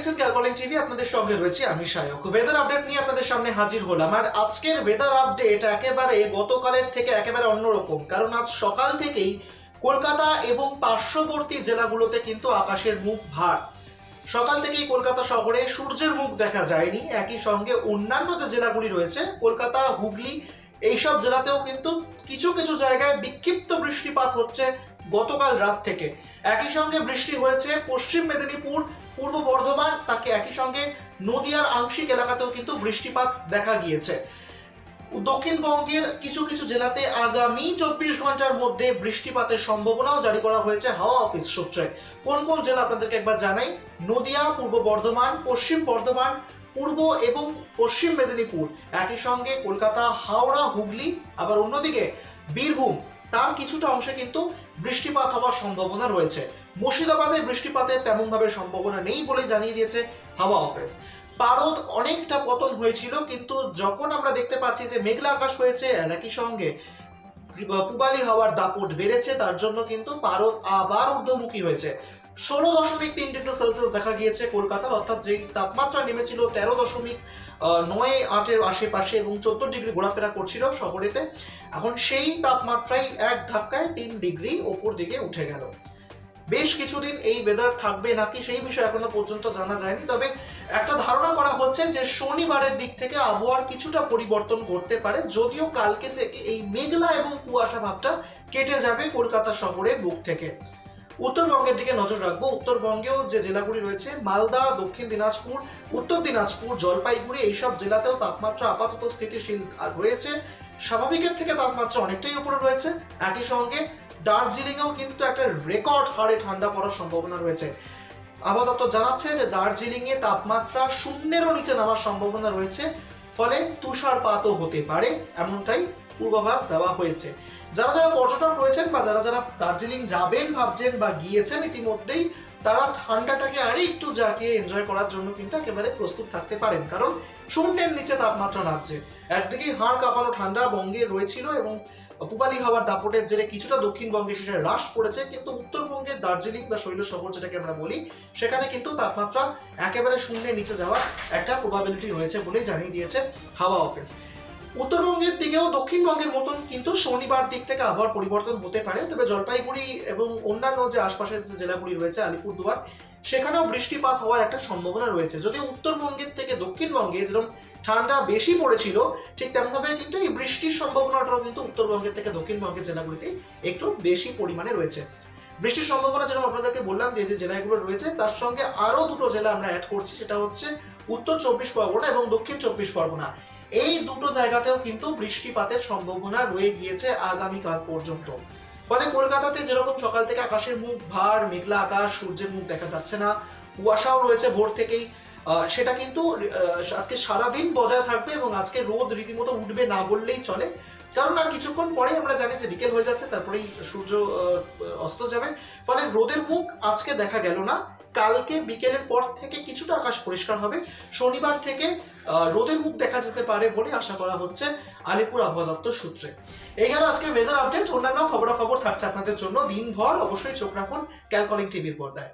ক্যালকলিং TV আপনাদের সঙ্গে রয়েছে আমি সায়ক। ওয়েদার আপডেট নিয়ে আপনাদের সামনে হাজির হলাম। আর আজকের ওয়েদার আপডেট একেবারে গতকালের থেকে একেবারে অন্যরকম। কারণ আজ সকাল থেকেই কলকাতা এবং পার্শ্ববর্তী জেলাগুলোতে কিন্তু আকাশের মুখ ভার। সকাল থেকেই কলকাতা শহরে সূর্যের মুখ দেখা যায়নি। একই সঙ্গে অন্যান্য যে জেলাগুলি রয়েছে, কলকাতা, হুগলি, এইসব জেলাতেও কিন্তু কিছু কিছু জায়গায় বিক্ষিপ্ত বৃষ্টিপাত হচ্ছে। গতকাল রাত থেকে। একই সঙ্গে বৃষ্টি হয়েছে পশ্চিম মেদিনীপুর, পূর্ব বর্ধমান, তাকে একই সঙ্গে নদিয়ার আংশিক এলাকাতেও কিন্তু বৃষ্টিপাত দেখা গিয়েছে। দক্ষিণবঙ্গের কিছু কিছু জেলাতে আগামী চব্বিশ ঘণ্টার মধ্যে বৃষ্টিপাতের সম্ভাবনাও জারি করা হয়েছে হাওয়া অফিস সূত্রে। কোন কোন জেলা আপনাদেরকে একবার জানাই? নদিয়া, পূর্ব বর্ধমান, পশ্চিম বর্ধমান, পূর্ব এবং পশ্চিম মেদিনীপুর। একই সঙ্গে কলকাতা, হাওড়া, হুগলি, আবার অন্যদিকে বীরভূম তার কিছুটা অংশে কিন্তু বৃষ্টিপাত হওয়ার সম্ভাবনা রয়েছে। মুর্শিদাবাদে বৃষ্টিপাতের তেমন ভাবে সম্ভাবনা নেই বলে জানিয়ে দিয়েছে হাওয়া অফিস। পারদ অনেকটা পতন হয়েছিল, কিন্তু যখন আমরা দেখতে পাচ্ছি যে মেঘলা আকাশ হয়েছে, একই সঙ্গে পূবালি হাওয়ার দাপট বেড়েছে, তার জন্য কিন্তু পারদ আবার ঊর্ধ্বমুখী হয়েছে। ষোলো দশমিক তিন ডিগ্রি সেলসিয়াস দেখা গিয়েছে কলকাতার অর্থাৎ যেই তাপমাত্রা নেমেছিল তেরো দশমিক নয় আটের আশেপাশে এবং চোদ্দ ডিগ্রি ঘোরাফেরা করছিল শহরেতে, এখন সেই তাপমাত্রাই এক ধাক্কায় তিন ডিগ্রি ওপর দিকে উঠে গেল। বেশ কিছুদিন এই ওয়েদার থাকবে নাকি সেই বিষয়ে এখনও পর্যন্ত জানা যায়নি, তবে একটা ধারণা করা হচ্ছে যে শনিবারের দিক থেকে আবহাওয়ার কিছুটা পরিবর্তন করতে পারে, যদিও কালকে থেকে এই মেঘলা এবং কুয়াশা ভাবটা কেটে যাবে কলকাতা শহরের বুক থেকে। উত্তরবঙ্গের দিকে নজর রাখব। উত্তরবঙ্গেও যে জেলাগুলি রয়েছে, মালদা, দক্ষিণ দিনাজপুর, উত্তর দিনাজপুর, জলপাইগুড়ি, এইসব জেলাতেও তাপমাত্রা আপাতত স্থিতিশীল রয়েছে। স্বাভাবিকের থেকে তাপমাত্রা অনেকটাই উপরে রয়েছে। একই সঙ্গে দার্জিলিংয়েও কিন্তু একটা রেকর্ড হারে ঠান্ডা পড়ার সম্ভাবনা রয়েছে। আবহাওয়া জানাচ্ছে যে দার্জিলিং এ তাপমাত্রা শূন্যেরও নিচে নামার সম্ভাবনা রয়েছে। ফলে তুষারপাতও হতে পারে, এমনটাই পূর্বাভাস দেওয়া হয়েছে। যারা যারা পর্যটক রয়েছেন বা যারা যারা দার্জিলিং যাবেন, ভাবছেন বা গিয়েছেন, ইতিমধ্যেই তারা ঠান্ডাটাকে আরও একটু যাকে এনজয় করার জন্য কিন্তু একেবারে প্রস্তুত থাকতে পারেন। কারণ শূন্যের নিচে তাপমাত্রা নামছে। একদিকে হাড় কাঁপানো ঠান্ডা বঙ্গে রয়েছিল এবং পূবালি হাওয়ার দাপটের জেরে কিছুটা দক্ষিণবঙ্গে সেটা হ্রাস পড়েছে। কিন্তু উত্তরবঙ্গের দার্জিলিং বা শৈল শহর যেটাকে আমরা বলি, সেখানে কিন্তু তাপমাত্রা একেবারে শূন্যের নিচে যাওয়ার একটা প্রবাবিলিটি রয়েছে বলেই জানিয়ে দিয়েছে হাওয়া অফিস উত্তরবঙ্গের দিকেও দক্ষিণবঙ্গের মতন কিন্তু শনিবার দিক থেকে আবহাওয়ার পরিবর্তন হতে পারে, তবে জলপাইগুড়ি এবং অন্যান্য যে আশপাশের যে জেলাগুলি রয়েছে, আলিপুরদুয়ার, সেখানেও বৃষ্টিপাত হওয়ার একটা সম্ভাবনা রয়েছে। যদিও উত্তরবঙ্গের থেকে দক্ষিণবঙ্গে যেরকম ঠান্ডা বেশি পড়েছিল, ঠিক তেমনভাবে কিন্তু এই বৃষ্টির সম্ভাবনাটাও কিন্তু উত্তরবঙ্গের থেকে দক্ষিণবঙ্গের জেলাগুলিতে একটু বেশি পরিমাণে রয়েছে। বৃষ্টির সম্ভাবনা যেরকম আপনাদেরকে বললাম, যে যে জেলাগুলো রয়েছে, তার সঙ্গে আরও দুটো জেলা আমরা অ্যাড করছি, সেটা হচ্ছে উত্তর চব্বিশ পরগনা এবং দক্ষিণ চব্বিশ পরগনা। এই দুটো জায়গাতেও কিন্তু বৃষ্টিপাতের সম্ভাবনা রয়ে গিয়েছে আগামীকাল পর্যন্ত। ফলে কলকাতাতে যেরকম সকাল থেকে আকাশের মুখ ভার, মেঘলা আকাশ, সূর্যের মুখ দেখা যাচ্ছে না, কুয়াশাও রয়েছে ভোর থেকেই। সেটা কিন্তু আজকে সারাদিন বজায় থাকবে এবং আজকে রোদ রীতিমতো উঠবে না বললেই চলে। কারণ আর কিছুক্ষণ পরেই আমরা জানি যে বিকেল হয়ে যাচ্ছে, তারপরেই সূর্য অস্ত যাবে। ফলে রোদের মুখ আজকে দেখা গেল না। কালকে বিকেলের পর থেকে কিছুটা আকাশ পরিষ্কার হবে। শনিবার থেকে রোদের মুখ দেখা যেতে পারে বলে আশা করা হচ্ছে আলিপুর আবহাওয়া দপ্তর সূত্রে। এই গেল আজকের ওয়েদার আপডেট অন্যান্য খবরাখবর থাকছে আপনাদের জন্য। দিনভর অবশ্যই চোখ রাখুন ক্যালকলিং টিভির পর্দায়।